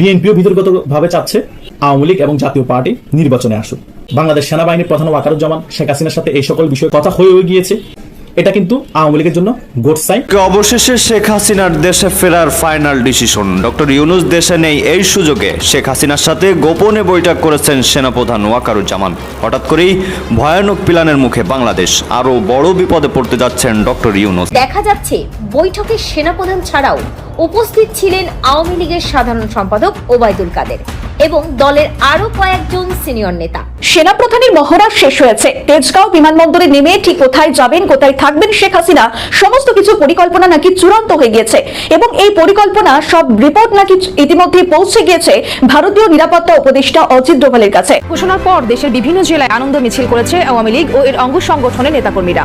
বিএনপিও বিতর্কতভাবে চাচ্ছে আওয়ামী লীগ এবং জাতীয় পার্টি নির্বাচনে আসুক। বাংলাদেশ সেনাবাহিনীর প্রধান ওয়াকারুজ্জামান শেখ হাসিনার সাথে এই সকল বিষয়ে কথা হয়ে গিয়েছে। এটা কিন্তু আওয়ামী লীগের জন্য গোড সাইন অবশেষে শেখ হাসিনার দেশে ফেরার ফাইনাল ডিসিশন ডক্টর ইউনুস দেশে নেই এই সুযোগে। শেখ হাসিনার সাথে গোপনে বৈঠক করেছেন সেনাপ্রধান ওয়াকারুজ্জামান। হঠাৎ করেই ভয়ানক প্ল্যানের মুখে বাংলাদেশ। আরও বড় বিপদে পড়তে যাচ্ছেন ডক্টর ইউনুস। দেখা যাচ্ছে বৈঠকে সেনাপ্রধান ছাড়াও উপস্থিত ছিলেন আওয়ামী লীগের সাধারণ সম্পাদক ওবায়দুল কাদের। এবং দলের আরও কয়েকজন সিনিয়র নেতা। সেনাপ্রধানের মহড়া শেষ হয়েছে। তেজগাঁও বিমানবন্দরে নেমে ঠিক কোথায় যাবেন কোথায় থাকবেন শেখ হাসিনা সমস্ত কিছু পরিকল্পনা নাকি চূড়ান্ত হয়ে গিয়েছে। এবং এই পরিকল্পনা সব রিপোর্ট নাকি ইতিমধ্যে পৌঁছে গিয়েছে ভারতীয় নিরাপত্তা উপদেষ্টা অজিত ডোভালের কাছে। ঘোষণার পর দেশের বিভিন্ন জেলায় আনন্দ মিছিল করেছে আওয়ামী লীগ ও এর অঙ্গ সংগঠনের নেতাকর্মীরা।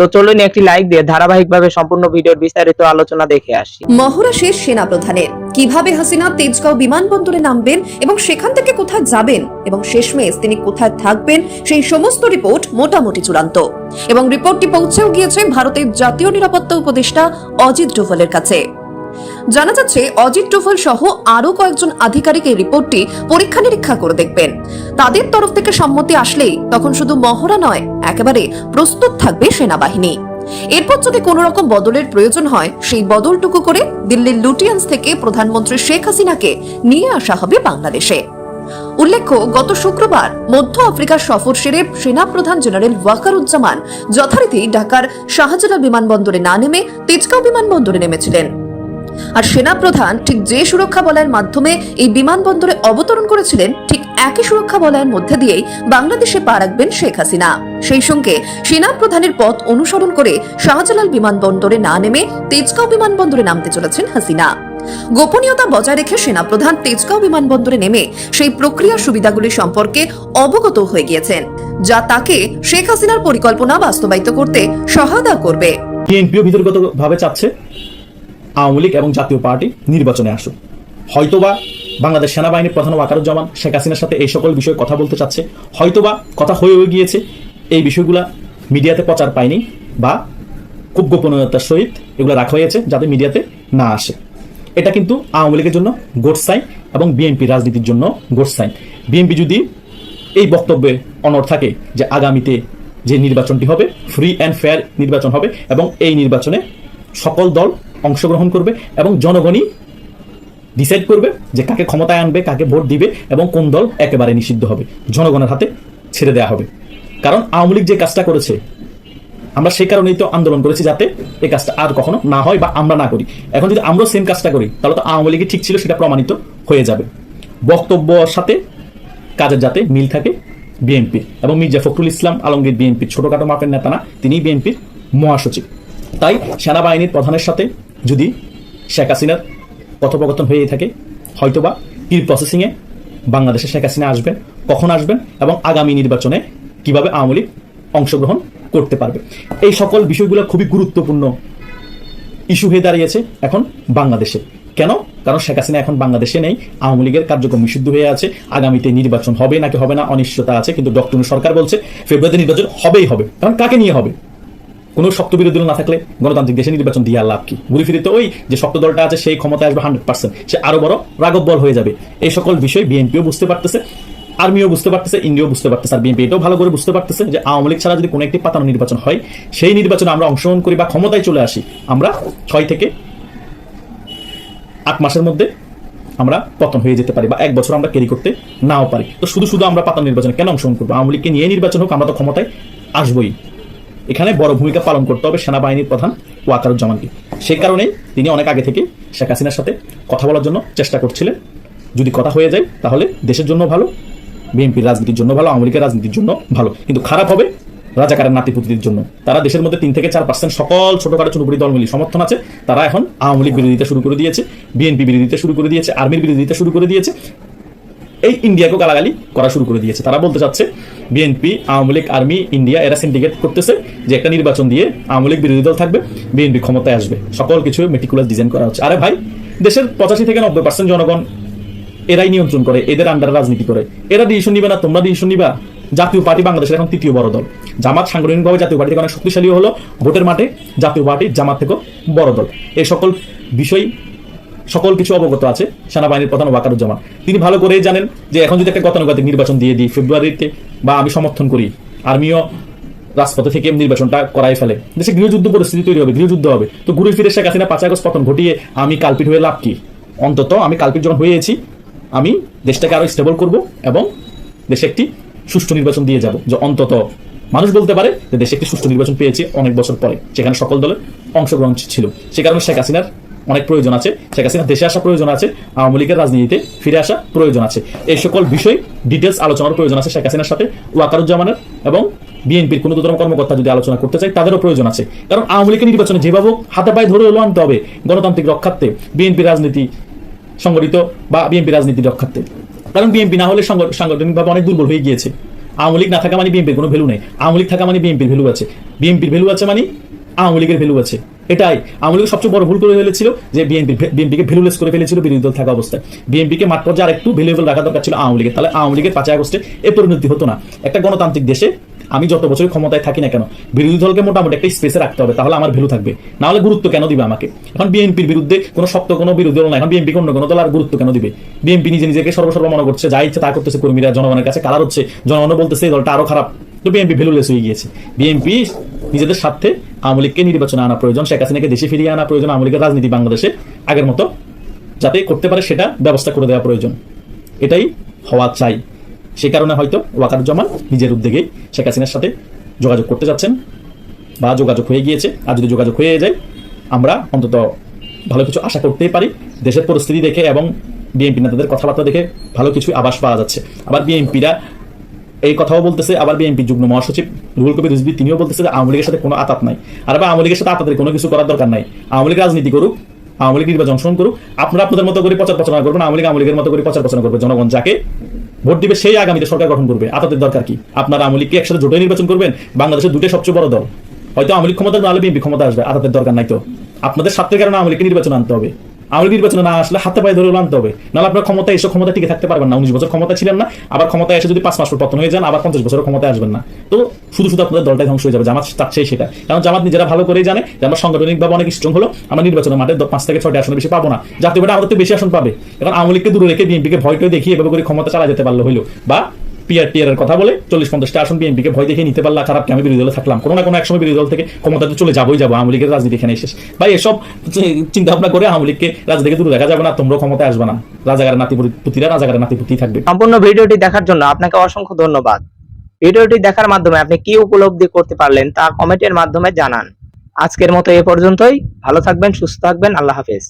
তো চলুন একটি লাইক দিয়ে ধারাবাহিকভাবে সম্পূর্ণ ভিডিওর বিস্তারিত আলোচনা দেখে আসি। মহড়া শেষ সেনাপ্রধানের। কীভাবে হাসিনা তেজগাঁও বিমানবন্দরে নামবেন এবং সেখান থেকে কোথায় যাবেন এবং শেষমেশ তিনি কোথায় থাকবেন সেই সমস্ত রিপোর্ট মোটামুটি চূড়ান্ত। এবং রিপোর্টটি পৌঁছেও গিয়েছে ভারতের জাতীয় নিরাপত্তা উপদেষ্টা অজিত ডোভালের কাছে। জানা যাচ্ছে অজিত ডোভাল সহ আরও কয়েকজন আধিকারিক এই রিপোর্টটি পরীক্ষা নিরীক্ষা করে দেখবেন। তাদের তরফ থেকে সম্মতি আসলেই তখন শুধু মহড়া নয়, একেবারে প্রস্তুত থাকবে সেনাবাহিনী। এরপর যদি কোনো রকম বদলের প্রয়োজন হয়, সেই বদলটুকু করে দিল্লির লুটিয়ান্স থেকে প্রধানমন্ত্রী শেখ হাসিনাকে নিয়ে আসা হবে বাংলাদেশে। উল্লেখ্য, গত শুক্রবার মধ্য আফ্রিকার সফর সেরে সেনাপ্রধান জেনারেল ওয়াকারুজ্জামান যথারীতি ঢাকার শাহজালাল বিমানবন্দরে না নেমে তেজগাঁও বিমানবন্দরে নেমেছিলেন। আর সেনাপ্রধান ঠিক যে সুরক্ষা বলয়ের মাধ্যমে এই বিমানবন্দরে অবতরণ করেছিলেন, ঠিক একই সুরক্ষা বলয়ের মধ্যে দিয়েই বাংলাদেশে পা রাখবেন শেখ হাসিনা। সেই সঙ্গে সেনাপ্রধানের পথ অনুসরণ করে শাহজালাল বিমানবন্দরে না নেমে তেজগাঁও বিমানবন্দরে নামতে চলেছেন হাসিনা। গোপনীয়তা বজায় রেখে সেনাপ্রধান তেজগাঁও বিমানবন্দরে নেমে সেই প্রক্রিয়া সুবিধাগুলি সম্পর্কে অবগত হয়ে গিয়েছেন, যা তাকে শেখ হাসিনার পরিকল্পনা বাস্তবায়িত করতে সহায়তা করবে। বিএনপিও বিতর্কতভাবে চাচ্ছে? আওয়ামী লীগ এবং জাতীয় পার্টি নির্বাচনে আসুক। হয়তোবা বাংলাদেশ সেনাবাহিনীর প্রধান ওয়াকারুজ্জামান শেখ হাসিনার সাথে এই সকল বিষয়ে কথা বলতে চাচ্ছে। হয়তোবা কথা হয়েও গিয়েছে, এই বিষয়গুলা মিডিয়াতে প্রচার পায়নি বা খুব গোপনীয়তার সহিত এগুলো রাখা হয়েছে যাতে মিডিয়াতে না আসে। এটা কিন্তু আওয়ামী লীগের জন্য গোড সাইন এবং বিএনপি রাজনীতির জন্য গোড সাইন বিএনপি যদি এই বক্তব্যে অনড় থাকে যে আগামীতে যে নির্বাচনটি হবে ফ্রি অ্যান্ড ফেয়ার নির্বাচন হবে এবং এই নির্বাচনে সকল দল অংশগ্রহণ করবে এবং জনগণই ডিসাইড করবে যে কাকে ক্ষমতায় আনবে, কাকে ভোট দিবে এবং কোন দল একেবারে নিষিদ্ধ হবে। জনগণের হাতে ছেড়ে দেওয়া হবে। কারণ আওয়ামী লীগ যে কাজটা করেছে, আমরা সেই কারণেই তো আন্দোলন করেছি যাতে এই কাজটা আর কখনো না হয় বা আমরা না করি। এখন যদি আমরাও সেম কাজটা করি, তাহলে তো আওয়ামী লীগই ঠিক ছিল, সেটা প্রমাণিত হয়ে যাবে। বক্তব্যর সাথে কাজের যাতে মিল থাকে বিএনপি এবং মির্জা ফখরুল ইসলাম আলমগীর বিএনপির ছোটখাটো মাপের নেতা না তিনি বিএনপির মহাসচিব। তাই সেনাবাহিনীর প্রধানের সাথে যদি শেখ হাসিনার কথোপকথন হয়েই থাকে, হয়তোবা পির প্রসেসিংয়ে বাংলাদেশে শেখ হাসিনা আসবেন, কখন আসবেন এবং আগামী নির্বাচনে কীভাবে আওয়ামী লীগ অংশগ্রহণ করতে পারবে। এই সকল বিষয়গুলো খুবই গুরুত্বপূর্ণ ইস্যু হয়ে দাঁড়িয়েছে এখন বাংলাদেশে। কেন? কারণ শেখ হাসিনা এখন বাংলাদেশে নেই, আওয়ামী লীগের কার্যক্রম নিষিদ্ধ হয়ে আছে, আগামীতে নির্বাচন হবে নাকি হবে না অনিশ্চয়তা আছে, কিন্তু ডক্টর সরকার বলছে, ফেব্রুয়ারিতে নির্বাচন হবেই হবে। কারণ কাকে নিয়ে হবে? কোনো শক্ত বিরোধী দল না থাকলে গণতান্ত্রিক দেশে নির্বাচন দিয়ে লাভ কি? ঘুরে ফিরে তো ওই যে শক্ত দলটা আছে, সেই ক্ষমতায় আসবে হান্ড্রেড পার্সেন্ট। সে আরও বড় রাগব বল হয়ে যাবে। এই সকল বিষয় বিএনপিও বুঝতে পারতেছে, আর্মিও বুঝতে পারতেছে ইন্ডিয়াও বুঝতে পারতেছে। আর বিএনপি এটাও ভালো করে বুঝতে পারতেছে যে আওয়ামী লীগ ছাড়া যদি কোনো একটি পাতানো নির্বাচন হয়, সেই নির্বাচনে আমরা অংশগ্রহণ করি বা ক্ষমতায় চলে আসি, আমরা ছয় থেকে আট মাসের মধ্যে আমরা পতন হয়ে যেতে পারি বা এক বছর আমরা ক্যারি করতে নাও পারি। তো শুধু শুধু আমরা পাতানো নির্বাচনে কেন অংশগ্রহণ করব? আওয়ামী লীগকে নিয়ে নির্বাচন হোক, আমরা তো ক্ষমতায় আসবই। এখানে বড় ভূমিকা পালন করতে হবে সেনাবাহিনীর প্রধান ওয়াকারুজ্জামানকে। সেই কারণেই তিনি অনেক আগে থেকে শেখ হাসিনার সাথে কথা বলার জন্য চেষ্টা করছিলেন। যদি কথা হয়ে যায়, তাহলে দেশের জন্য ভালো, বিএনপির রাজনীতির জন্য ভালো, আওয়ামী লীগের রাজনীতির জন্য ভালো। কিন্তু খারাপ হবে রাজাকারের নাতিপুতির জন্য। তারা দেশের মধ্যে তিন থেকে চার পার্সেন্ট সকল ছোটখাটো চুনুপুরি দল মিলি সমর্থন আছে। তারা এখন আওয়ামী লীগ বিরোধিতা শুরু করে দিয়েছে, বিএনপি বিরোধিতা শুরু করে দিয়েছে, আর্মির বিরোধিতা শুরু করে দিয়েছে। এই ইন্ডিয়াকেও গালাগালি করা শুরু করে দিয়েছে। তারা বলতে চাচ্ছে, BNP, Awami League, army, India, এরা সিন্ডিকেট করতেছে যে একটা নির্বাচন দিয়ে আওয়ামী লীগ বিরোধী দল থাকবে, বিএনপি ক্ষমতায় আসবে। সকল কিছু মেটিকুলাস ডিজাইন করা হচ্ছে। আরে ভাই, দেশের পঁচাশি থেকে নব্বই পার্সেন্ট জনগণ এরাই নিয়ন্ত্রণ করে, এদের আন্ডারে রাজনীতি করে। এরা ডিসিশন নিবে না, তোমরা ডিসিশন নিবা। জাতীয় পার্টি বাংলাদেশের এখন তৃতীয় বড় দল। জামাত সাংগঠনিকভাবে জাতীয় পার্টি থেকে অনেক শক্তিশালী হলো, ভোটের মাঠে জাতীয় পার্টি জামাত থেকেও বড় দল। এই সকল বিষয় সকল কিছু অবগত আছে সেনাবাহিনীর প্রধান ওয়াকারুজ্জামান। তিনি ভালো করেই জানেন যে এখন যদি একটা গতানুগতিক নির্বাচন দিয়ে দিই, ফেব্রুয়ারিতে বা আমি সমর্থন করি, আর্মিও রাজপথে থেকে নির্বাচনটা করাই ফেলে। দেশে গৃহযুদ্ধ পরিস্থিতি তৈরি হবে, গৃহযুদ্ধ হবে। তো ঘুরে ফিরে শেখ হাসিনা পাঁচ আগস্ট পতন ঘটিয়ে আমি কালপিট হয়ে লাভ কি? অন্তত আমি কালপিট যখন হয়েছি, আমি দেশটাকে আরও স্টেবল করব এবং দেশে একটি সুষ্ঠু নির্বাচন দিয়ে যাব। যে অন্তত মানুষ বলতে পারে যে দেশে একটি সুষ্ঠু নির্বাচন পেয়েছে অনেক বছর পরে সেখানে সকল দলের অংশগ্রহণ ছিল। সে কারণে শেখ হাসিনার অনেক প্রয়োজন আছে। শেখ হাসিনা দেশে আসা প্রয়োজন আছে, আওয়ামী লীগের রাজনীতিতে ফিরে আসা প্রয়োজন আছে। এই সকল বিষয় ডিটেলস আলোচনার প্রয়োজন আছে শেখ হাসিনার সাথে ওয়াকারুজ্জামানের এবং বিএনপির কোনো দুতরম কর্মকর্তা যদি আলোচনা করতে চায়, তাদেরও প্রয়োজন আছে। কারণ আওয়ামী লীগের নির্বাচনে যেভাবে হাতে পায়ে ধরে হলেও আনতে হবে গণতান্ত্রিক রক্ষার্থে বিএনপি রাজনীতি সংগঠিত বা বিএনপি রাজনীতি রক্ষার্থে। কারণ বিএনপি না হলে সাংগঠনিকভাবে অনেক দুর্বল হয়ে গিয়েছে। আওয়ামী লীগ না থাকা মানে বিএনপির কোনো ভ্যালু নেই। আওয়ামী লীগ থাকা মানে বিএনপির ভ্যালু আছে। বিএনপির ভ্যালু আছে মানে আওয়ামী লীগের ভ্যালু আছে। এটাই। আওয়ামী লীগ সবচেয়ে বড় ভুল করে ফেলেছিল যে বিএনপি, বিএনপিকে ভ্যালুলেস করে ফেলেছিল বিরোধী দল থাকা অবস্থায়। বিএনপিকে মাঠ পর্যায়ে আরেকটু ভ্যালুয়েবল রাখা দরকার ছিল আওয়ামী লীগের। তাহলে আওয়ামী লীগের পাঁচই আগস্টে এই পরিণতি হতো না। একটা গণতান্ত্রিক দেশে আমি যত বছর ক্ষমতায় থাকি না কেন, বিরোধী দলকে মোটামুটি একটা স্পেসে রাখতে হবে, তাহলে আমার ভ্যালু থাকবে। না হলে গুরুত্ব কেন দিবে আমাকে? এখন বিএনপির বিরুদ্ধে কোনো শক্ত কোনো বিরোধী দল না এখন বিএনপি অন্য কোনো দল আর গুরুত্ব কেন দিবে? বিএনপি নিজে নিজেকে সর্বসর্ব মনে করছে, যা ইচ্ছে তা করতেছে কর্মীরা, জনগণের কাছে কালার হচ্ছে জনগণ বলতেছে এই দলটা আরও খারাপ। তো বিএনপি ভ্যালুলেস হয়ে গিয়েছে। বিএনপি নিজেদের স্বার্থে আওয়ামী লীগকে নির্বাচনে আনা প্রয়োজন, শেখ হাসিনাকে দেশে ফিরিয়ে আনা প্রয়োজন, আওয়ামী লীগের রাজনীতি বাংলাদেশে আগের মতো যাতে করতে পারে সেটা ব্যবস্থা করে দেওয়া প্রয়োজন। এটাই হওয়া চাই। সে কারণে হয়তো ওয়াকারুজ্জামান নিজের উদ্যোগেই শেখ হাসিনার সাথে যোগাযোগ করতে যাচ্ছেন বা যোগাযোগ হয়ে গিয়েছে। আর যদি যোগাযোগ হয়ে যায়, আমরা অন্তত ভালো কিছু আশা করতেই পারি। দেশের পরিস্থিতি দেখে এবং বিএনপি নেতাদের কথাবার্তা দেখে ভালো কিছু আভাস পাওয়া যাচ্ছে। আবার বিএনপিরা এই কথাও বলতেছে, আবার বিএনপি যুগ্ম মহাসচিব রুহুল কবির রিজভি, তিনিও বলতেছে যে আওয়ামী লীগের সাথে কোনো আতাত নাই। আর আবার আওয়ামী লীগের সাথে আতাতের কোনো কিছু করার দরকার নাই। আওয়ামী লীগ রাজনীতি করুক, আওয়ামী লীগ নির্বাচন অংশগ্রহণ করুক, আপনারা আপনাদের মতো করে প্রচার প্রচারণা করবেন, আওয়ামী লীগ আওয়ামী লীগের মতো করে প্রচার প্রচারণা করবে। জনগণ যাকে ভোট দিবে, সেই আগামীতে সরকার গঠন করবে। আতাতের দরকার কি? আপনারা আওয়ামী লীগকে একসাথে জোটে নির্বাচন করবেন, বাংলাদেশের দুটো সবচেয়ে বড় দল। হয়তো আওয়ামী লীগ ক্ষমতা নাহলে বিএনপি ক্ষমতা আসবে, আতাতের দরকার নাই তো। আপনাদের স্বার্থের কারণে আওয়ামী লীগকে নির্বাচন আনতে হবে। আওয়ামী নির্বাচনে না আসলে হাতে পায়ে ধরে আনতে হবে। নাহলে আপনার ক্ষমতা এসে ক্ষমতা টিকে থাকতে পারবেন না। উনিশ বছর ক্ষমতা ছিলেন না, আবার ক্ষমতা এসে যদি পাঁচ মাস পতন হয়ে যান, আবার পঞ্চাশ বছর ক্ষমতায় আসবেন না। তো শুধু শুধু আপনাদের দলটাই ধ্বংস হয়ে যাবে। জামাত চাচ্ছে সেটা। কারণ জামাত নিজেরা ভালো করেই জানে যে আমরা সাংগঠনিকভাবে অনেক স্ট্রং হলো আমরা নির্বাচনের মাঠে পাঁচ থেকে ছয়টা আসনে বেশি পাবো না। জাতীয় আমাদের তো বেশি আসন পাবে। এখন আওয়ামী লীগকে দূরে রেখে বিএনপিকে ভয়টা দেখিয়ে এভাবে করে ক্ষমতা চালা যেতে পারল হইল। বা পিআর টিআর কথা বলে চল্লিশ পঞ্চাশটা আসন বিএনপিকে ভয় দেখে নিতে পারলা খারাপ কি আমি বিরোধী দলে থাকলাম? কোনো না কোনো এক সময় বিরোধী দল থেকে ক্ষমতাতে চলে যাবোই যাব, আওয়ামী লীগের রাজনীতি এখানে শেষ। ভাই, এসব চিন্তা ভাবনা করে আওয়ামী লীগকে রাজনীতি থেকে দূরে দেখা যাবে না, তোমরাও ক্ষমতায় আসবে না। রাজাগার রাজাগারের নাতিপুতিরা রাজাগারের নাতিপুতি থাকবে। সম্পূর্ণ ভিডিওটি দেখার জন্য আপনাকে অসংখ্য ধন্যবাদ। ভিডিওটি দেখার মাধ্যমে আপনি কি উপলব্ধি করতে পারলেন তা কমেন্টের মাধ্যমে জানান। আজকের মতো এ পর্যন্তই, ভালো থাকবেন, সুস্থ থাকবেন, আল্লাহ হাফেজ।